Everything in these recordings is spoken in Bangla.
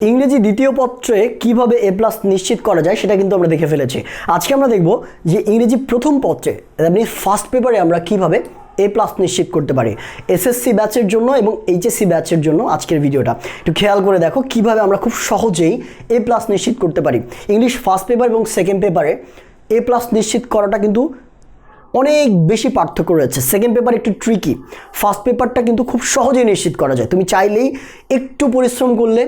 ইংরেজি দ্বিতীয় পত্রে কীভাবে এ প্লাস নিশ্চিত করা যায় সেটা কিন্তু আমরা দেখে ফেলেছি। আজকে আমরা দেখব যে ইংরেজি প্রথম পত্রে আপনি ফার্স্ট পেপারে আমরা কীভাবে এ প্লাস নিশ্চিত করতে পারি। এসএসসি ব্যাচের জন্য এবং এইচএসসি ব্যাচের জন্য আজকের ভিডিওটা। একটু খেয়াল করে দেখো কীভাবে আমরা খুব সহজেই এ প্লাস নিশ্চিত করতে পারি। ইংলিশ ফার্স্ট পেপার এবং সেকেন্ড পেপারে এ প্লাস নিশ্চিত করাটা কিন্তু অনেক বেশি পার্থক্য রয়েছে। সেকেন্ড পেপার একটু ট্রিকি ফার্স্ট পেপারটা কিন্তু খুব সহজেই নিশ্চিত করা যায়। তুমি চাইলেই একটু পরিশ্রম করলে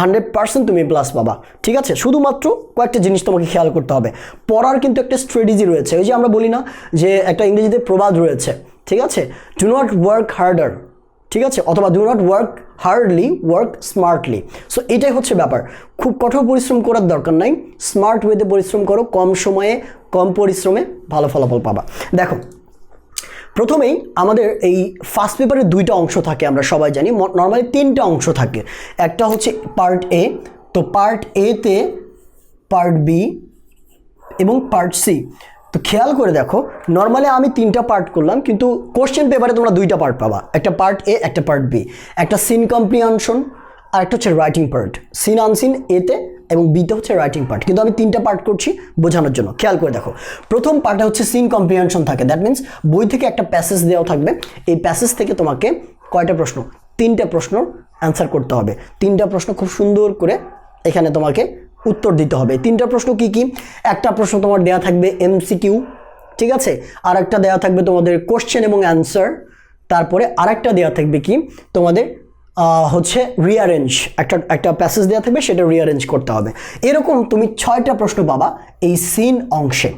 হান্ড্রেড পার্সেন্ট তুমি প্লাস পাবা। ঠিক আছে? শুধুমাত্র কয়েকটা জিনিস তোমাকে খেয়াল করতে হবে। পড়ার কিন্তু একটা স্ট্র্যাটেজি রয়েছে। ওই যে আমরা বলি না যে একটা ইংরেজিতে প্রবাদ রয়েছে। ঠিক আছে? ডু নট ওয়ার্ক হার্ডার ঠিক আছে? অথবা do not work hardly work smartly so এটাই হচ্ছে ব্যাপার। খুব কঠোর পরিশ্রম করার দরকার নাই। স্মার্ট ওয়েতে পরিশ্রম করো। কম সময়ে, কম পরিশ্রমে ভালো ফলাফল পাবা। দেখো প্রথমেই আমাদের এই ফার্স্ট পেপারের দুইটা অংশ থাকে, আমরা সবাই জানি। নর্মালি তিনটা অংশ থাকে। একটা হচ্ছে পার্ট এ তো পার্ট এতে পার্ট বি এবং পার্ট সি তো খেয়াল করে দেখো নর্মালি আমি তিনটা পার্ট করলাম, কিন্তু কোশ্চেন পেপারে তোমরা দুইটা পার্ট পাবা। একটা পার্ট এ একটা পার্ট বি একটা সিন কম্প্রিহেনশন আর একটা হচ্ছে রাইটিং পার্ট সিন আনসিন এতে এবং বিতে হচ্ছে রাইটিং পার্ট কিন্তু আমি তিনটা পার্ট করছি বোঝানোর জন্য। খেয়াল করে দেখো। প্রথম পার্টে হচ্ছে সিন কম্প্রিহেনশন থাকে। দ্যাট মিন্স বই থেকে একটা প্যাসেজ দেওয়া থাকবে। এই প্যাসেজ থেকে তোমাকে কয়টা প্রশ্ন? তিনটা প্রশ্ন অ্যান্সার করতে হবে। তিনটা প্রশ্ন খুব সুন্দর করে এখানে তোমাকে উত্তর দিতে হবে। তিনটা প্রশ্ন কি কি? একটা প্রশ্ন তোমার দেয়া থাকবে এমসিকিউ ঠিক আছে? আর একটা দেওয়া থাকবে তোমাদের কোশ্চেন এবং অ্যান্সার তারপরে আরেকটা দেওয়া থাকবে কি? তোমাদের হচ্ছে রিয়ারেঞ্জ একটা একটা প্যাসেজ দেওয়া থাকবে, সেটা রিয়ারেঞ্জ করতে হবে। এরকম তুমি ছয়টা প্রশ্ন পাবা এই সিন অংশে।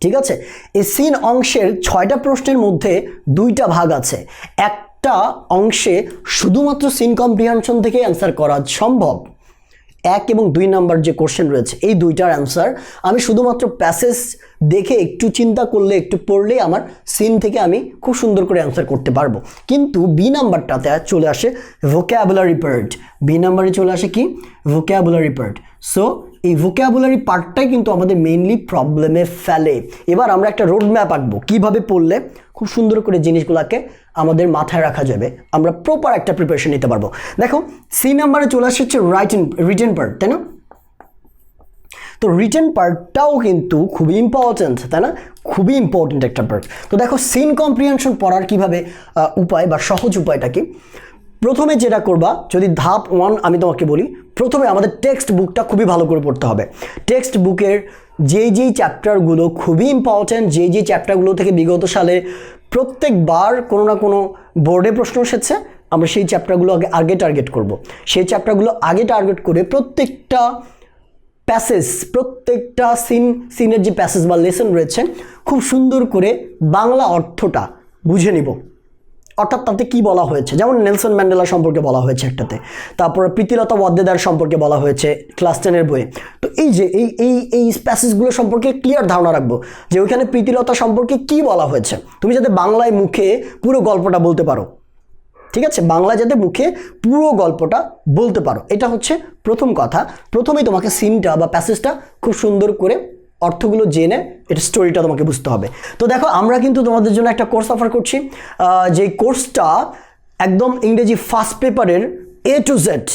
ঠিক আছে? এই সিন অংশের ছয়টা প্রশ্নের মধ্যে দুইটা ভাগ আছে। একটা অংশে শুধুমাত্র সিন কম্প্রিহেনশন থেকে অ্যান্সার করা সম্ভব। এক এবং দুই নাম্বার যে কোশ্চেন রয়েছে, এই দুইটার অ্যান্সার আমি শুধুমাত্র প্যাসেজ দেখে একটু চিন্তা করলে, একটু পড়লেই আমার সিন থেকে আমি খুব সুন্দর করে অ্যান্সার করতে পারব। কিন্তু বি নাম্বারটাতে চলে আসে ভোক্যাবুলারি পার্ট বি নাম্বারে চলে আসে কি? ভোক্যাবুলারি পার্ট সো এই ভোক্যাবুলারি পার্টটাই কিন্তু আমাদের মেইনলি প্রবলেমে ফেলে। এবার আমরা একটা রোড ম্যাপ আঁকবো। কীভাবে পড়লে খুব সুন্দর করে জিনিসগুলোকে আমাদের মাথায় রাখা যাবে। আমরা প্রপার একটা প্রিপারেশন নিতে পারব। দেখো সি নাম্বারে চলে আসছে হচ্ছে রাইটিং রিটেন পার্ট তাই না? তো রিটেন পার্টটাও কিন্তু খুবই ইম্পর্ট্যান্ট তাই না? খুবই ইম্পর্ট্যান্ট একটা পার্ট তো দেখো সিন কম্প্রিহেনশন পড়ার কীভাবে উপায় বা সহজ উপায়টা কি? প্রথমে যেটা করবা, যদি ধাপ ওয়ান আমি তোমাকে বলি প্রথমে আমাদের টেক্সট বুকটা খুবই ভালো করে পড়তে হবে। টেক্সট বুকের যেই যেই চ্যাপ্টারগুলো খুবই ইম্পর্ট্যান্ট যেই যেই চ্যাপ্টারগুলো থেকে বিগত সালে প্রত্যেকবার কোনো না কোনো বোর্ডে প্রশ্ন এসেছে, আমরা সেই চ্যাপ্টারগুলো আগে আগে টার্গেট করব। সেই চ্যাপ্টারগুলো আগে টার্গেট করে প্রত্যেকটা প্যাসেজ প্রত্যেকটা সিন সিনের যে প্যাসেজ বা লেসন রয়েছে, খুব সুন্দর করে বাংলা অর্থটা বুঝে নিব। অর্থাৎ তাতে কি বলা হয়েছে? যেমন নেলসন ম্যান্ডেলা সম্পর্কে বলা হয়েছে একটাতে। তারপরে প্রীতিলতা ওয়াদ্দেদার সম্পর্কে বলা হয়েছে ক্লাস টেনের বইয়ে। তো এই যে, এই এই এই প্যাসেজগুলো সম্পর্কে ক্লিয়ার ধারণা রাখব যে ওইখানে প্রীতিলতা সম্পর্কে কি বলা হয়েছে। তুমি যাতে বাংলায় মুখে পুরো গল্পটা বলতে পারো। ঠিক আছে? বাংলা যাতে মুখে পুরো গল্পটা বলতে পারো। এটা হচ্ছে প্রথম কথা। প্রথমেই তোমাকে সিনটা বা প্যাসেজটা খুব সুন্দর করে অর্থগুলো জেনে এটা স্টোরিটা তোমাকে বুঝতে হবে। তো দেখো, আমরা কিন্তু তোমাদের জন্য একটা কোর্স অফার করছি। যে কোর্সটা একদম ইংরেজি ফার্স্ট পেপারের A to Z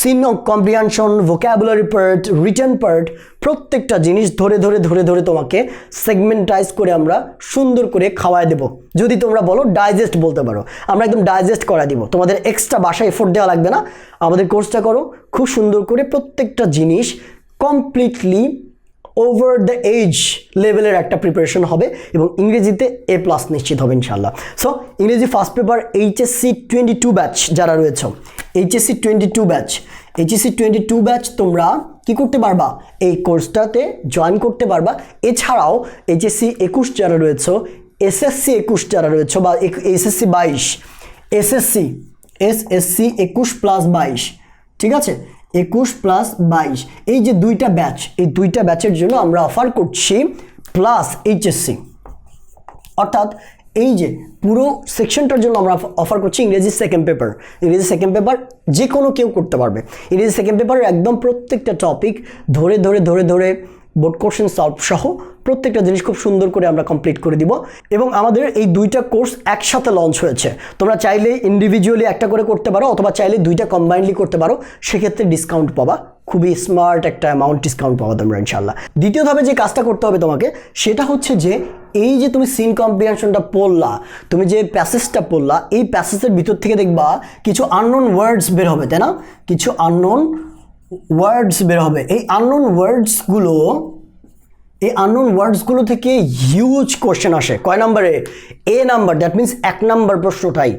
seen comprehension vocabulary part written part প্রত্যেকটা জিনিস ধরে ধরে ধরে ধরে তোমাকে সেগমেন্টাইজ করে আমরা সুন্দর করে খাওয়ায় দেবো। যদি তোমরা বলো ডাইজেস্ট বলতে পারো। আমরা একদম ডাইজেস্ট করা দিব। তোমাদের এক্সট্রা বাসায় এফোর্ট দেওয়া লাগবে না। আমাদের কোর্সটা করো, খুব সুন্দর করে প্রত্যেকটা জিনিস কমপ্লিটলি ওভার দ্য এজ লেভেলের একটা প্রিপারেশন হবে এবং ইংরেজিতে এ প্লাস নিশ্চিত হবে ইনশাল্লাহ সো ইংরেজি first paper HSC twenty two batch যারা রয়েছে HSC twenty two batch HSC twenty two batch তোমরা কি করতে পারবা? এই কোর্সটাতে জয়েন করতে পারবা। এছাড়াও এইচএসসি একুশ যারা রয়েছে এসএসসি একুশ যারা রয়েছে বা এসএসসি বাইশ এসএসসি এসএসসি একুশ প্লাস বাইশ, ঠিক আছে? একুশ প্লাস বাইশ। এই যে দুইটা ব্যাচ এই দুইটা ব্যাচের জন্য আমরা অফার করছি প্লাস এইচএসসি অর্থাৎ এই যে পুরো সেকশনটার জন্য আমরা অফার করছি ইংরেজি সেকেন্ড পেপার ইংরেজি সেকেন্ড পেপার যে কোনো কেউ করতে পারবে। ইংরেজি সেকেন্ড পেপারের একদম প্রত্যেকটা টপিক ধরে ধরে ধরে ধরে বোর্ড কোশ্চেন সলভ সহ প্রত্যেকটা জিনিস খুব সুন্দর করে আমরা কমপ্লিট করে দিব। এবং আমাদের এই দুইটা কোর্স একসাথে লঞ্চ হয়েছে। তোমরা চাইলে ইন্ডিভিজুয়ালি একটা করে করতে পারো অথবা চাইলে দুইটা কম্বাইনলি করতে পারো। সেক্ষেত্রে ডিসকাউন্ট পাবা। খুবই স্মার্ট একটা অ্যামাউন্ট ডিসকাউন্ট পাবা তোমরা ইনশাল্লাহ দ্বিতীয় ধাপে যে কাজটা করতে হবে তোমাকে, সেটা হচ্ছে যে এই যে তুমি সিন কম্প্রিহেনশনটা পড়লা, তুমি যে প্যাসেজটা পড়লা, এই প্যাসেজের ভিতর থেকে দেখবা কিছু আননোন ওয়ার্ডস বের হবে, তাই না? কিছু আননোন ওয়ার্ডস বের হবে। এই আননোন ওয়ার্ডসগুলো এই আননোন ওয়ার্ডসগুলো থেকে হিউজ কোশ্চেন আসে। কয় নাম্বারে? এ নাম্বার দ্যাট মিন্স এক নাম্বার প্রশ্নটাই।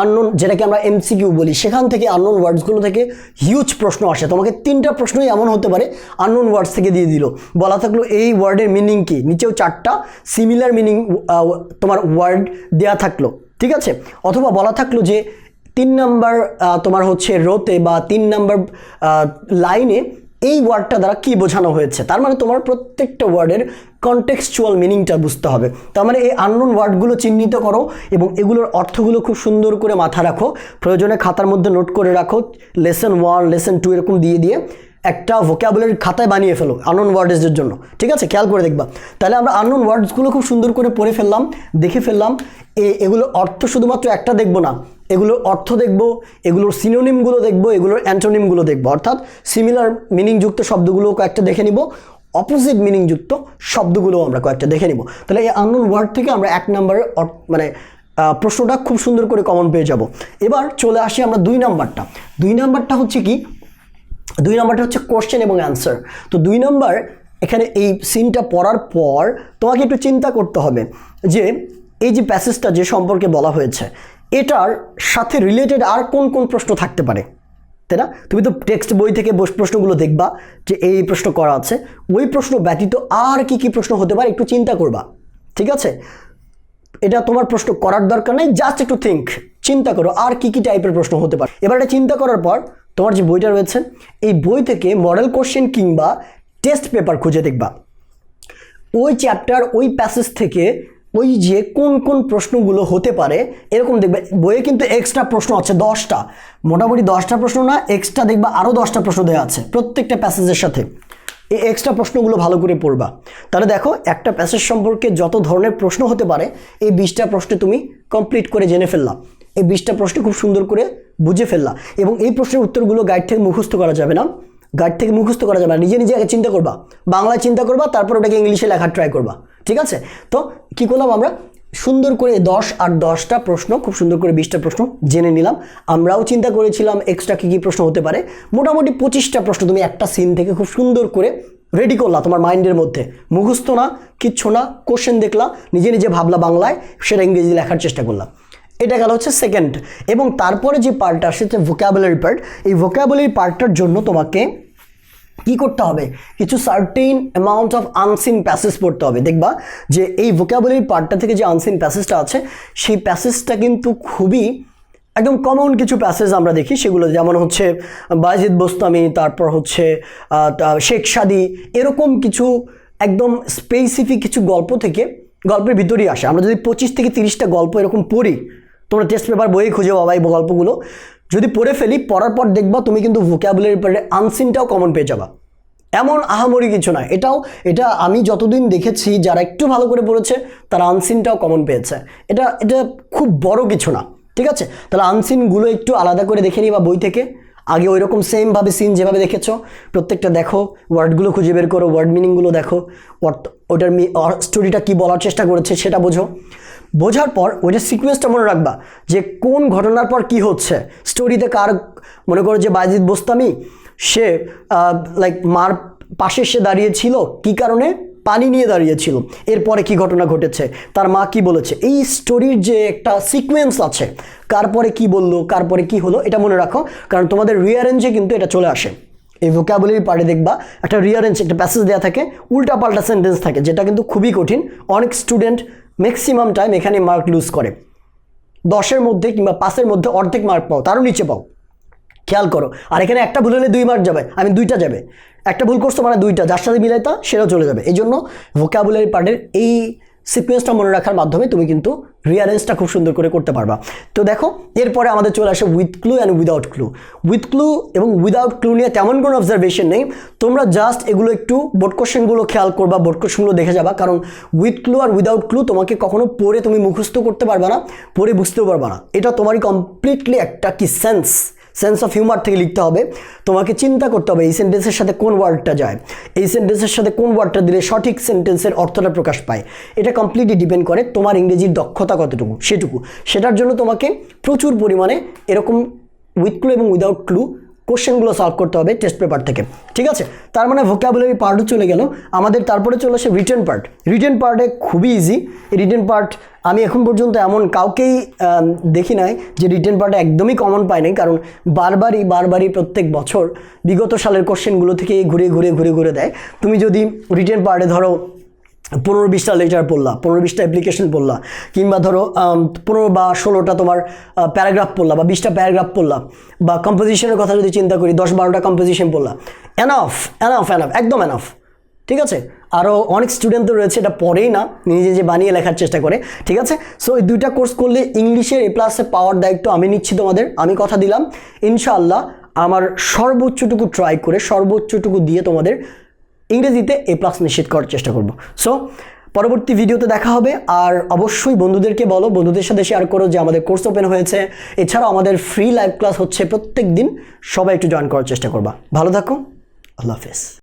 আননোন যেটাকে আমরা এমসিকিউ বলি, সেখান থেকে আননোন ওয়ার্ডসগুলো থেকে হিউজ প্রশ্ন আসে। তোমাকে তিনটা প্রশ্নই এমন হতে পারে আননোন ওয়ার্ডস থেকে দিয়ে দিল। বলা থাকল এই ওয়ার্ডের মিনিং কি? নিচেও চারটা সিমিলার মিনিং তোমার ওয়ার্ড দেয়া থাকল। ঠিক আছে? অথবা বলা থাকল যে তিন নাম্বার তোমার হচ্ছে রোতে বা তিন নাম্বার লাইনে এই ওয়ার্ডটা দ্বারা কি বোঝানো হয়েছে? তার মানে তোমার প্রত্যেকটা ওয়ার্ডের কন্টেক্সচুয়াল মিনিংটা বুঝতে হবে। তার মানে এই আননোন ওয়ার্ডগুলো চিহ্নিত করো এবং এগুলোর অর্থগুলো খুব সুন্দর করে মাথা রাখো। প্রয়োজনে খাতার মধ্যে নোট করে রাখো। লেসন ওয়ান লেসন টু এরকম দিয়ে দিয়ে একটা ভোকাবুলারি খাতায় বানিয়ে ফেলো আননোন ওয়ার্ডসের জন্য। ঠিক আছে? খেয়াল করে দেখবা। তাহলে আমরা আননোন ওয়ার্ডসগুলো খুব সুন্দর করে পড়ে ফেললাম, দেখে ফেললাম। এ এগুলোর অর্থ শুধুমাত্র একটা দেখব না। এগুলোর অর্থ দেখব, এগুলোর সিনোনিমগুলো দেখব, এগুলোর অ্যান্টোনিমগুলো দেখব। অর্থাৎ সিমিলার মিনিংযুক্ত শব্দগুলো কয়েকটা দেখে নিব। অপোজিট মিনিংযুক্ত শব্দগুলো আমরা কয়েকটা দেখে নিব। তাহলে এই আননোন ওয়ার্ড থেকে আমরা এক নম্বরের মানে প্রশ্নটা খুব সুন্দর করে কমন পেয়ে যাব। এবার চলে আসি আমরা দুই নাম্বারটা দুই নাম্বারটা হচ্ছে কি? দুই নম্বরটা হচ্ছে কোশ্চেন এবং অ্যান্সার তো দুই নাম্বার, এখানে এই সিনটা পড়ার পর তোমাকে একটু চিন্তা করতে হবে যে, এই যে প্যাসেজটা যে সম্পর্কে বলা হয়েছে, এটার সাথে রিলেটেড আর কোন কোন প্রশ্ন থাকতে পারে? তাই না? তুমি তো টেক্সট বই থেকে প্রশ্নগুলো দেখবা যে এই প্রশ্ন করা আছে। ওই প্রশ্ন ব্যতীত আর কি কি প্রশ্ন হতে পারে একটু চিন্তা করবা। ঠিক আছে? এটা তোমার প্রশ্ন করার দরকার নেই জাস্ট একটু থিঙ্ক চিন্তা করো আর কি কি টাইপের প্রশ্ন হতে পারে। এবার এটা চিন্তা করার পর তোমার যে বইটা রয়েছে, এই বই থেকে মডেল কোশ্চেন কিংবা টেস্ট পেপার খুঁজে দেখবা। ওই চ্যাপ্টার ওই প্যাসেজ থেকে ওই যে কোন কোন প্রশ্নগুলো হতে পারে, এরকম দেখবে। বইয়ে কিন্তু এক্সট্রা প্রশ্ন আছে, দশটা। মোটামুটি দশটা প্রশ্ন না এক্সট্রা দেখবা আরও দশটা প্রশ্ন দেওয়া আছে, প্রত্যেকটা প্যাসেজের সাথে। এই এক্সট্রা প্রশ্নগুলো ভালো করে পড়বা। তাহলে দেখো, একটা প্যাসেজ সম্পর্কে যত ধরনের প্রশ্ন হতে পারে, এই বিশটা প্রশ্নে তুমি কমপ্লিট করে জেনে ফেললাম এই বিশটা প্রশ্ন খুব সুন্দর করে বুঝে ফেললা। এবং এই প্রশ্নের উত্তরগুলো গাইড থেকে মুখস্থ করা যাবে না। গাইড থেকে মুখস্থ করা যাবে না। নিজে নিজে আগে চিন্তা করবা। বাংলায় চিন্তা করবা, তারপর ওটাকে ইংলিশে লেখার ট্রাই করবা। ঠিক আছে? তো কি করলাম আমরা? সুন্দর করে দশ আর দশটা প্রশ্ন, খুব সুন্দর করে বিশটা প্রশ্ন জেনে নিলাম। আমরাও চিন্তা করেছিলাম এক্সট্রা কী কী প্রশ্ন হতে পারে। মোটামুটি পঁচিশটা প্রশ্ন তুমি একটা সিন থেকে খুব সুন্দর করে রেডি করলা তোমার মাইন্ডের মধ্যে। মুখস্থ না, কিচ্ছু না কোশ্চেন দেখলা, নিজে নিজে ভাবলা বাংলায়, সেটা ইংরেজি লেখার চেষ্টা করলাম এটা গেল হচ্ছে সেকেন্ড এবং তারপরে যে পার্টটা সেটা ভোকাবুলারি পার্ট এই ভোকাবুলারি পার্টটার জন্য তোমাকে কি করতে হবে? কিছু certain amount of unseen passage পড়তে হবে। দেখবা যে এই ভোকাবুলারি পার্টটা থেকে যে আনসিন প্যাসেজটা আছে, সেই প্যাসেজটা কিন্তু খুবই একদম কমন কিছু প্যাসেজ আমরা দেখি। সেগুলো যেমন হচ্ছে বাজিদ বোস্তামি তারপর হচ্ছে শেখ সাদি, এরকম কিছু একদম স্পেসিফিক কিছু গল্প থেকে গল্পের ভিতরেই আসে। আমরা যদি পঁচিশ থেকে তিরিশটা গল্প এরকম পড়ি তোমরা টেস্ট পেপার বইয়ে খুঁজে পাবা এই গল্পগুলো। যদি পড়ে ফেলি, পড়ার পর দেখবা তুমি কিন্তু ভোকাবুলারি পারে আনসিনটাও কমন পেয়ে যাবা। এমন আহামরি কিছু না। এটাও, এটা আমি যতদিন দেখেছি, যারা একটু ভালো করে পড়েছে, তারা আনসিনটাও কমন পেয়েছে। এটা এটা খুব বড় কিছু না, ঠিক আছে? তাহলে আনসিনগুলো একটু আলাদা করে দেখে নিই বা বই থেকে। আগে ওই রকম সেমভাবে সিন যেভাবে দেখেছ, প্রত্যেকটা দেখো ওয়ার্ডগুলো খুঁজে বের করো ওয়ার্ড মিনিংগুলো দেখো অর্থ- ওটার স্টোরিটা কি বলার চেষ্টা করেছে সেটা বোঝো। বোঝার পর ওইটা সিকুয়েন্সটা মনে রাখবা, যে কোন ঘটনার পর কি হচ্ছে। স্টোরিতে কার, মনে করো যে বাজিদ বোস্তামি, সে লাইক মার পাশে সে দাঁড়িয়েছিল, কি কারণে? পানি নিয়ে দাঁড়িয়েছিল। এরপরে কি ঘটনা ঘটেছে? তার মা কি বলেছে? এই স্টোরির যে একটা সিকোয়েন্স আছে, কার পরে কি বলল, কার পরে কি হলো, এটা মনে রাখো, কারণ তোমাদের রিয়ারেঞ্জে কিন্তু এটা চলে আসে। এই ভোকাবুলারি পার্টে দেখবা, একটা রিয়ারেঞ্জ একটা প্যাসেজ দেওয়া থাকে উল্টা পাল্টা সেন্টেন্স থাকে, যেটা কিন্তু খুবই কঠিন। অনেক স্টুডেন্ট ম্যাক্সিমাম টাইম এখানে মার্ক লুজ করে। দশের মধ্যে কিংবা পাঁচের মধ্যে অর্ধেক মার্ক পাও, তারও নিচে পাও। খেয়াল করো, আর এখানে একটা ভুল হলে দুই মার্ক যাবে আমি দুইটা যাবে। একটা ভুল করছ মানে দুইটা, যার সাথে মিলাইতা সেটাও চলে যাবে। এই জন্য ভোকাবুলারি পার্টের এই সিকোয়েন্সটা মনে রাখার মাধ্যমে তুমি কিন্তু রিয়ারেন্সটা খুব সুন্দর করে করতে পারবা। তো দেখো, এরপরে আমাদের চলে আসে with clue and without clue with clue এবং উইদাউট ক্লু নিয়ে তেমন কোনো অবজারভেশন নেই। তোমরা জাস্ট এগুলো একটু বোর্ড কোশ্চেনগুলো খেয়াল করবা বোর্ড কোশ্চেনগুলো দেখে যাবা। কারণ উইথ ক্লু আর উইদাউট ক্লু তোমাকে কখনো পড়ে তুমি মুখস্থ করতে পারবা না, পড়ে বুঝতেও পারবা না। এটা তোমারই কমপ্লিটলি একটা কি সেন্স সেন্স অফ হিউমার থেকে লিখতে হবে। তোমাকে চিন্তা করতে হবে এই সেন্টেন্সের সাথে কোন ওয়ার্ডটা যায়। এই সেন্টেন্সের সাথে কোন ওয়ার্ডটা দিলে সঠিক সেন্টেন্সের অর্থটা প্রকাশ পায়। এটা কমপ্লিটলি ডিপেন্ড করে তোমার ইংরেজির দক্ষতা কতটুকু, সেটুকু। সেটার জন্য তোমাকে প্রচুর পরিমাণে এরকম উইথ ক্লু এবং উইদাউট ক্লু কোশ্চেনগুলো সলভ করতে হবে টেস্ট পেপার থেকে, ঠিক আছে? তার মানে ভোকাবুলারি পার্টও চলে গেল। আমাদের তারপরে চলে আসে রিটেন পার্ট রিটেন পার্টে খুবই ইজি রিটেন পার্ট আমি এখন পর্যন্ত এমন কাউকেই দেখি নাই যে রিটেন পার্টে একদমই কমন পায় নাই। কারণ বারবারই বারবারই প্রত্যেক বছর বিগত সালের কোশ্চেনগুলো থেকে ঘুরে ঘুরে ঘুরে ঘুরে দেয়। তুমি যদি রিটেন পার্টে ধরো পনেরো বিশটা লেটার পড়লা, পনেরো বিশটা অ্যাপ্লিকেশন পড়লা, কিংবা ধরো পনেরো বা ষোলোটা তোমার প্যারাগ্রাফ পড়লা বা বিশটা প্যারাগ্রাফ পড়লা বা কম্পোজিশনের কথা যদি চিন্তা করি, দশ বারোটা কম্পোজিশন পড়লা। এনাফ এনাফ এনাফ একদম এনাফ ঠিক আছে? আরও অনেক স্টুডেন্ট তো রয়েছে, এটা পড়েই না, নিজে যে বানিয়ে লেখার চেষ্টা করে। ঠিক আছে? সো এই দুইটা কোর্স করলে ইংলিশের এ প্লাসে পাওয়ার দায়িত্ব আমি নিচ্ছি তোমাদের, আমি কথা দিলাম। ইনশাআল্লাহ, আমার সর্বোচ্চটুকু ট্রাই করে, সর্বোচ্চটুকু দিয়ে তোমাদের ইংরেজিতে এ প্লাস নিশ্চিত করার চেষ্টা করব। সো পরবর্তী ভিডিওতে দেখা হবে। আর অবশ্যই বন্ধুদেরকে বলো, বন্ধুদের সাথে শেয়ার করো যে আমাদের কোর্স ওপেন হয়েছে। এছাড়াও আমাদের ফ্রি লাইভ ক্লাস হচ্ছে প্রত্যেক দিন সবাই একটু জয়েন করার চেষ্টা করবা। ভালো থাকো। আল্লাহ হাফেজ।